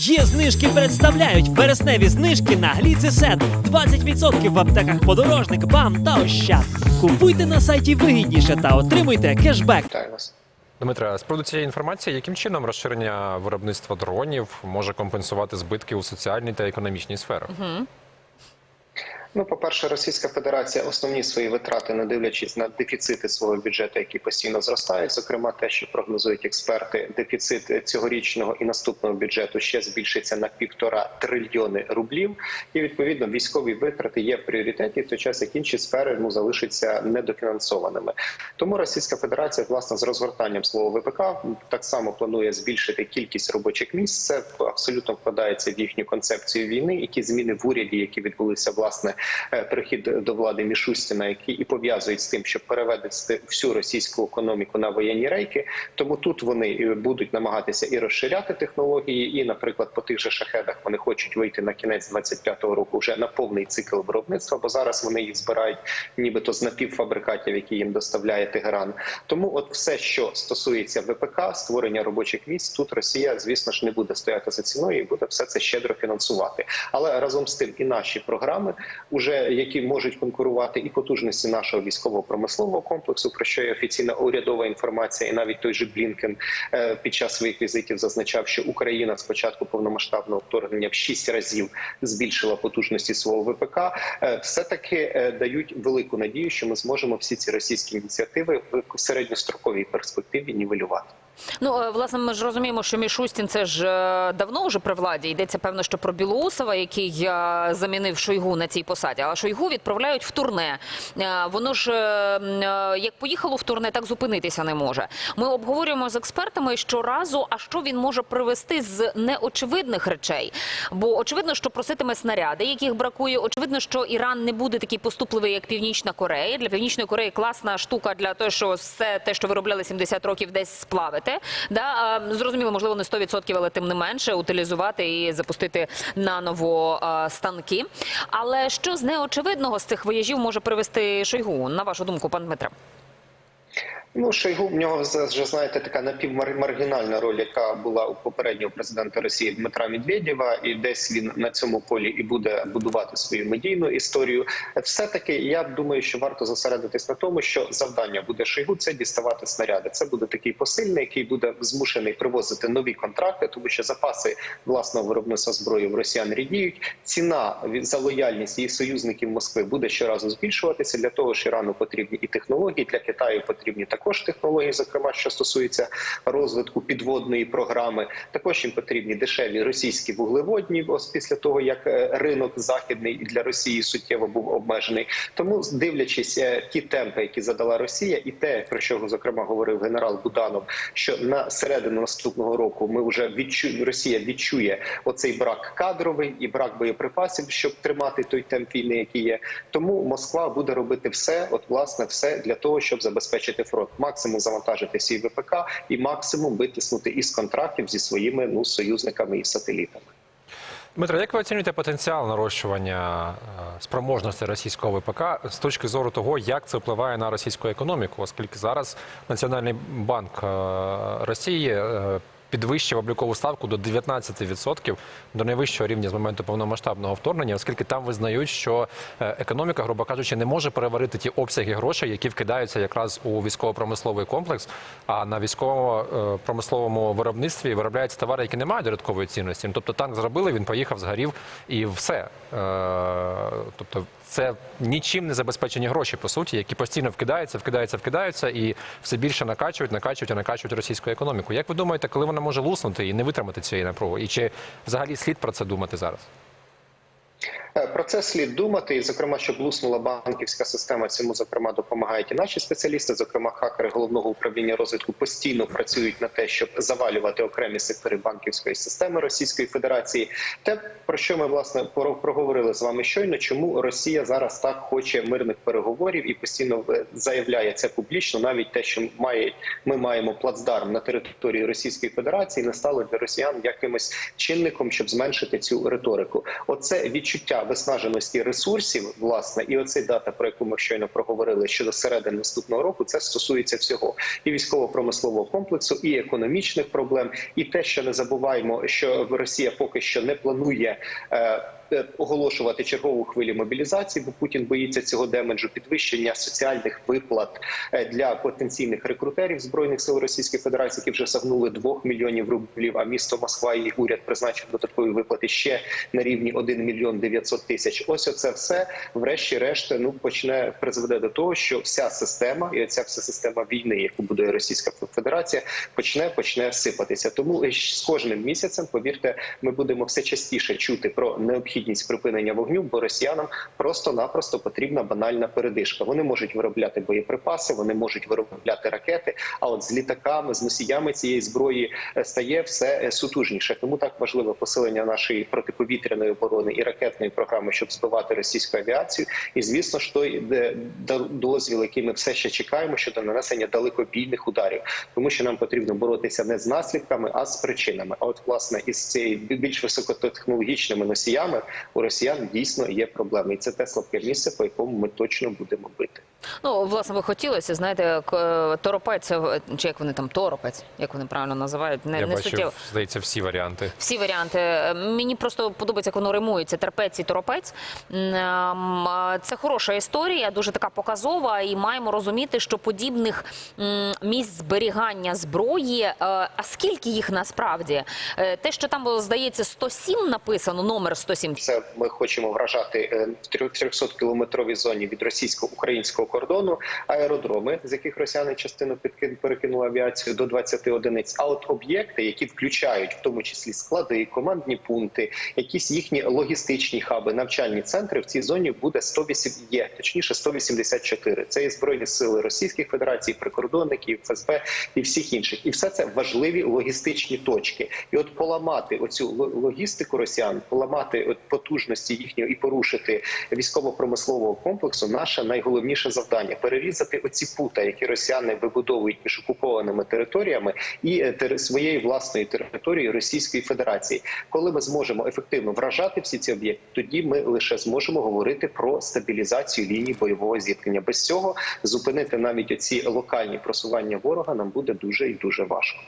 Є знижки представляють вересневі знижки на гліцесет. 20% в аптеках подорожник, бам та ощад. Купуйте на сайті вигідніше та отримуйте кешбек. Вітаю вас. Дмитре, з приводу цієї інформації, яким чином розширення виробництва дронів може компенсувати збитки у соціальній та економічній сферах? Ну, по-перше, Російська Федерація основні свої витрати, не дивлячись на дефіцити свого бюджету, які постійно зростають. Зокрема, те, що прогнозують експерти, дефіцит цьогорічного і наступного бюджету ще збільшиться на півтора трильйони рублів. І відповідно військові витрати є в пріоритеті, в той час як інші сфери ну залишаться недофінансованими. Тому Російська Федерація, власне, з розгортанням свого ВПК так само планує збільшити кількість робочих місць. Це абсолютно вкладається в їхню концепцію війни. і ті зміни в уряді, які відбулися власне прихід до влади Мішустіна, які і пов'язують з тим, щоб перевести всю російську економіку на воєнні рейки. Тому тут вони е, будуть намагатися і розширяти технології, і, наприклад, по тих же шахедах вони хочуть вийти на кінець 25-го року вже на повний цикл виробництва, бо зараз вони їх збирають нібито з напівфабрикатів, які їм доставляє Тегеран. Тому, от все, що стосується ВПК, створення робочих місць, тут Росія, звісно ж, не буде стояти за ціною і буде все це щедро фінансувати. Але разом з тим і наші програми, уже які можуть конкурувати, і потужності нашого військово-промислового комплексу, про що є офіційна урядова інформація, і навіть той же Блінкен е, під час своїх візитів зазначав, що Україна з початку повномасштабного вторгнення в шість разів збільшила потужності свого ВПК. Е, Все таки дають велику надію, що ми зможемо всі ці російські ініціативи в середньостроковій перспективі нівелювати. Ну е, власне, ми ж розуміємо, що Мішустін це ж е, давно вже при владі. Йдеться певно, що про Білоусова, який е, замінив Шойгу на цій посаді. А Шойгу відправляють в турне. Воно ж як поїхало в турне, так зупинитися не може. Ми обговорюємо з експертами щоразу, а що він може привести з неочевидних речей. Бо очевидно, що проситиме снаряди, яких бракує. Очевидно, що Іран не буде такий поступливий, як Північна Корея. Для Північної Кореї класна штука для того, що все те, що виробляли 70 років, десь сплавити. Да? Зрозуміло, можливо, не 100%, але тим не менше утилізувати і запустити наново станки. Але що з неочевидного з цих вояжів може привести Шойгу, на вашу думку, пан Дмитре? Ну, Шойгу в нього вже знаєте така напівмаргінальна роль, яка була у попереднього президента Росії Дмитра Медведєва, і десь він на цьому полі і буде будувати свою медійну історію. Все таки, я думаю, що варто зосередитись на тому, що завдання буде Шойгу це діставати снаряди. Це буде такий посильний, який буде змушений привозити нові контракти, тому що запаси власного виробництва зброї в росіян рідіють. Ціна за лояльність їх союзників Москви буде щоразу збільшуватися. Для того ж Ірану потрібні і технології для Китаю потрібні також технології, зокрема що стосується розвитку підводної програми. Також їм потрібні дешеві російські вуглеводні, ось після того як е, ринок західний для Росії суттєво був обмежений. Тому, дивлячись е, ті темпи, які задала Росія, і те, про що зокрема говорив генерал Буданов, що на середину наступного року ми вже відчу... Росія відчує оцей брак кадровий і брак боєприпасів, щоб тримати той темп війни, який є. Тому Москва буде робити все, от власне, все для того, щоб забезпечити фронт, максимум завантажити свій ВПК і максимум витиснути із контрактів зі своїми ну союзниками і сателітами. Дмитро, як ви оцінюєте потенціал нарощування е, спроможності російського ВПК з точки зору того, як це впливає на російську економіку, оскільки зараз Національний банк е, Росії е, підвищив облікову ставку до 19%, до найвищого рівня з моменту повномасштабного вторгнення, оскільки там визнають, що е, економіка, грубо кажучи, не може переварити ті обсяги грошей, які вкидаються якраз у військово-промисловий комплекс. А на військово-промисловому виробництві виробляються товари, які не мають додаткової цінності. Ну, Тобто танк зробили, він поїхав, згорів і все. Е, Тобто, це нічим не забезпечені гроші, по суті, які постійно вкидаються, вкидаються, вкидаються і все більше накачують, накачують і накачують російську економіку. Як ви думаєте, коли вона може луснути і не витримати цієї напруги? І чи взагалі слід про це думати зараз? Е, Про це слід думати, і зокрема, щоб луснула банківська система. Цьому зокрема допомагають і наші спеціалісти. Зокрема, хакери головного управління розвитку постійно працюють на те, щоб завалювати окремі сектори банківської системи Російської Федерації. Те про що ми власне проговорили з вами щойно, чому Росія зараз так хоче мирних переговорів і постійно е, заявляє це публічно, навіть те, що має ми маємо плацдарм на території Російської Федерації, не стало для росіян якимось чинником, щоб зменшити цю риторику. Оце відчуття виснаженості ресурсів, власне, і оцей дата, про яку ми щойно проговорили щодо середини наступного року, це стосується всього і військово-промислового комплексу, і економічних проблем, і те, що не забуваємо, що Росія поки що не планує. е, Оголошувати чергову хвилю мобілізації, бо Путін боїться цього демеджу, підвищення соціальних виплат е, для потенційних рекрутерів збройних сил Російської Федерації, які вже сягнули 2 мільйонів рублів. А місто Москва і уряд призначив додаткові виплати ще на рівні 1 мільйон 900 тисяч. Ось оце все, врешті-решт, ну почне призведе до того, що вся система і ця вся система війни, яку будує Російська Федерація, почне почне сипатися. Тому е, з кожним місяцем, повірте, ми будемо все частіше чути про необхідність припинення вогню, бо росіянам просто-напросто потрібна банальна передишка. Вони можуть виробляти боєприпаси, вони можуть виробляти ракети. А от з літаками, з носіями цієї зброї е, стає все е, сутужніше. Тому так важливо посилення нашої протиповітряної оборони і ракетної програми, щоб збивати російську авіацію. І звісно ж той дозвіл, який ми все ще чекаємо щодо нанесення далекобійних ударів, тому що нам потрібно боротися не з наслідками, а з причинами. А от власне із цією більш високотехнологічними носіями у росіян дійсно є проблеми, і це те слабке місце, по якому ми точно будемо бити. Ну, власне, би хотілося, знаєте, к- торопець, е, чи як вони там, торопець, як вони правильно називають, не, Я не бачив, суттєво. здається, всі варіанти. Всі варіанти. Е, Мені просто подобається, як воно римується. Терпець і торопець. Е, Це хороша історія, дуже така показова, і маємо розуміти, що подібних місць зберігання зброї. е, А скільки їх насправді? Е, Те, що там здається, 107 написано, номер 107. Це ми хочемо вражати е, в 300 кілометровій зоні від російсько-українського кордону аеродроми, з яких росіяни частину підкин- перекинули авіацію до 20 одиниць. А от об'єкти, які включають в тому числі склади, командні пункти, якісь їхні логістичні хаби, навчальні центри в цій зоні буде 108, є точніше 184. Це і збройні сили Російських Федерацій, прикордонників, ФСБ і всіх інших. І все це важливі логістичні точки. І от поламати оцю ло- логістику росіян, поламати от потужності їхнього і порушити військово-промислового комплексу. Наше найголовніше завдання перерізати оці пута, які росіяни вибудовують між окупованими територіями і е, своєї власної території Російської Федерації. Коли ми зможемо ефективно вражати всі ці об'єкти, тоді ми лише зможемо говорити про стабілізацію лінії бойового зіткнення. Без цього зупинити навіть оці локальні просування ворога нам буде дуже і дуже важко.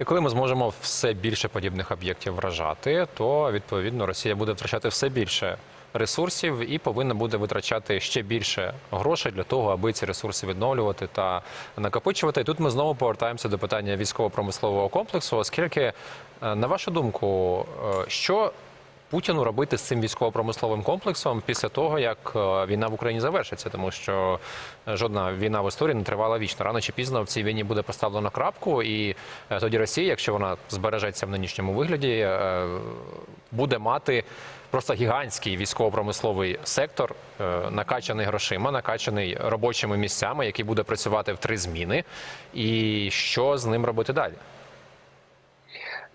І коли ми зможемо все більше подібних об'єктів вражати, то відповідно Росія буде втрачати все більше ресурсів і повинна буде витрачати ще більше грошей для того, аби ці ресурси відновлювати та накопичувати. І тут ми знову повертаємося до питання військово-промислового комплексу, оскільки, е, на вашу думку, е, що Путіну робити з цим військово-промисловим комплексом після того, як е, війна в Україні завершиться, тому що жодна війна в історії не тривала вічно. Рано чи пізно в цій війні буде поставлено крапку, і тоді Росія, якщо вона збережеться в нинішньому вигляді, буде мати просто гігантський військово-промисловий сектор, е, накачаний грошима, накачаний робочими місцями, який буде працювати в три зміни. І що з ним робити далі?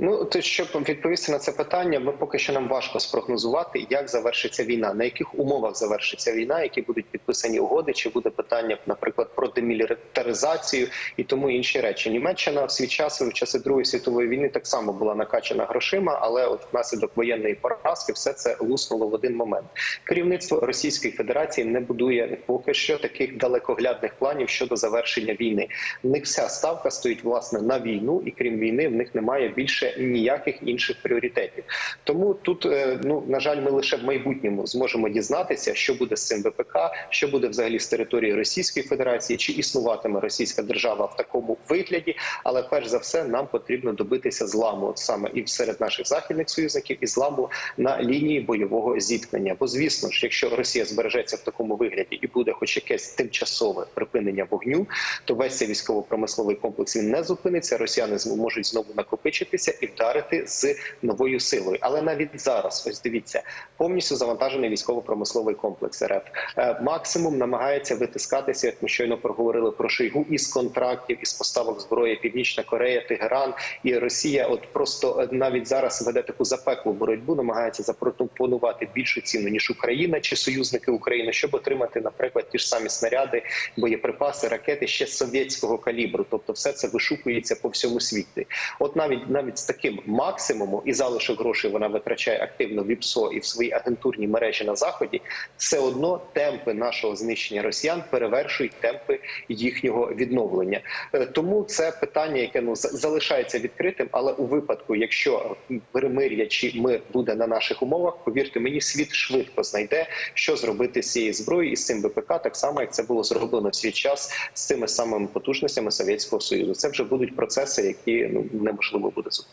Ну то щоб відповісти на це питання, ми поки що нам важко спрогнозувати, як завершиться війна, на яких умовах завершиться війна, які будуть підписані угоди, чи буде питання, наприклад, про демілітаризацію і тому інші речі. Німеччина в свій час в часи Другої світової війни так само була накачана грошима, але от внаслідок воєнної поразки все це луснуло в один момент. Керівництво Російської Федерації не будує поки що таких далекоглядних планів щодо завершення війни. В них вся ставка стоїть власне на війну, і крім війни, в них немає більше ніяких інших пріоритетів. Тому тут, е, ну на жаль, ми лише в майбутньому зможемо дізнатися, що буде з цим ВПК, що буде взагалі з території Російської Федерації, чи існуватиме Російська держава в такому вигляді. Але перш за все, нам потрібно добитися зламу саме і серед наших західних союзників, і зламу на лінії бойового зіткнення. Бо звісно ж, якщо Росія збережеться в такому вигляді і буде хоч якесь тимчасове припинення вогню, то весь цей військово-промисловий комплекс він не зупиниться. Росіяни зможуть знову накопичитися і вдарити з новою силою. Але навіть зараз, ось дивіться, повністю завантажений військово-промисловий комплекс РФ. Е, Максимум намагається витискатися, як ми щойно проговорили про Шойгу із контрактів, із поставок зброї Північна Корея, Тегеран і Росія. От просто е, навіть зараз веде таку запеклу боротьбу, намагається запропонувати більшу ціну ніж Україна чи союзники України, щоб отримати, наприклад, ті ж самі снаряди, боєприпаси, ракети ще совєтського калібру. Тобто, все це вишукується по всьому світі. От навіть навіть з таким максимумом і залишок грошей вона витрачає активно в ІПСО і в свої агентурні мережі на заході, все одно темпи нашого знищення росіян перевершують темпи їхнього відновлення. Е, Тому це питання, яке ну за- залишається відкритим. Але у випадку, якщо перемир'я чи мир буде на наших умовах, повірте мені, світ швидко знайде, що зробити з цією зброєю і з цим ВПК, так само як це було зроблено в свій час з цими самими потужностями Совєтського Союзу. Це вже будуть процеси, які ну неможливо буде зупинити.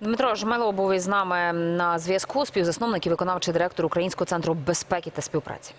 Дмитро Жмелов був із нами на зв'язку, співзасновник і виконавчий директор Українського центру безпеки та співпраці.